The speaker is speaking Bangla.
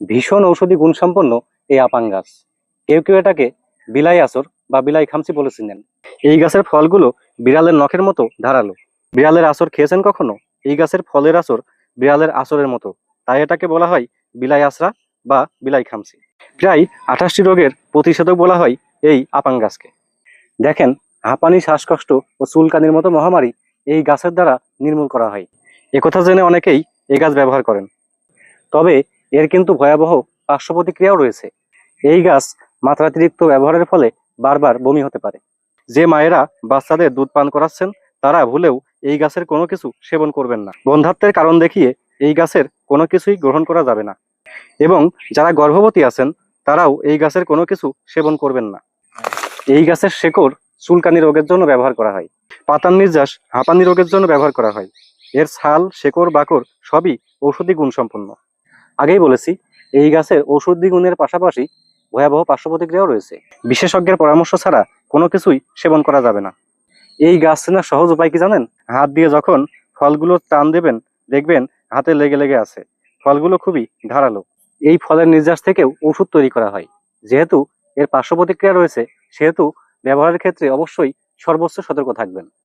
ভীষণ ঔষধি গুণসম্পন্ন এই আপাং গাছ কেউ কেউ এটাকে বিলাই আসর বা বিলাই খামচি বলে চিনেন। এই গাছের ফলগুলো বিড়ালের নখের মতো ধারালো। বিড়ালের আসর খেয়েছেন কখনো? এই গাছের ফলের আসর বিড়ালের আসরের মতো। তাই এটাকে বলা হয় বিলাই আসরা বা বিলাই খামচি। প্রায় আঠাশটি রোগের প্রতিষেধক বলা হয় এই আপাং গাছকে দেখেন, হাঁপানি, শ্বাসকষ্ট ও চুলকানির মতো মহামারী এই গাছের দ্বারা নির্মূল করা হয়। একথা জেনে অনেকেই এই গাছ ব্যবহার করেন। তবে এর কিন্তু ভয়াবহ পার্শ্ব প্রতিক্রিয়াও রয়েছে। এই গাছ মাত্রাতিরিক্ত ব্যবহারের ফলে বারবার বমি হতে পারে। যে মায়েরা বাচ্চাদের দুধ পান করাচ্ছেন, তারা ভুলেও এই গাছের কোনো কিছু সেবন করবেন না। বন্ধাত্বের কারণ দেখিয়ে এই গাছের কোনো কিছুই গ্রহণ করা যাবে না। এবং যারা গর্ভবতী আছেন, তারাও এই গাছের কোনো কিছু সেবন করবেন না। এই গাছের শেকড় চুলকানি রোগের জন্য ব্যবহার করা হয়। পাতার নির্যাস, হাঁপানি রোগের জন্য ব্যবহার করা হয়। এর ছাল, শেকড় বাকড় সবই ঔষধি গুণসম্পন্ন। আগেই বলেছি, এই গাছের ঔষধি গুণের পাশাপাশি ভয়াবহ পার্শ্ব প্রতিক্রিয়াও রয়েছে। বিশেষজ্ঞের পরামর্শ ছাড়া কোনো কিছুই সেবন করা যাবে না। এই গাছ চেনার সহজ উপায় কি জানেন? হাত দিয়ে যখন ফলগুলো টান দেবেন, দেখবেন হাতে লেগে লেগে আছে। ফলগুলো খুবই ধারালো। এই ফলের নির্যাস থেকেও ওষুধ তৈরি করা হয়। যেহেতু এর পার্শ্ব প্রতিক্রিয়া রয়েছে, সেহেতু ব্যবহারের ক্ষেত্রে অবশ্যই সর্বোচ্চ সতর্ক থাকবেন।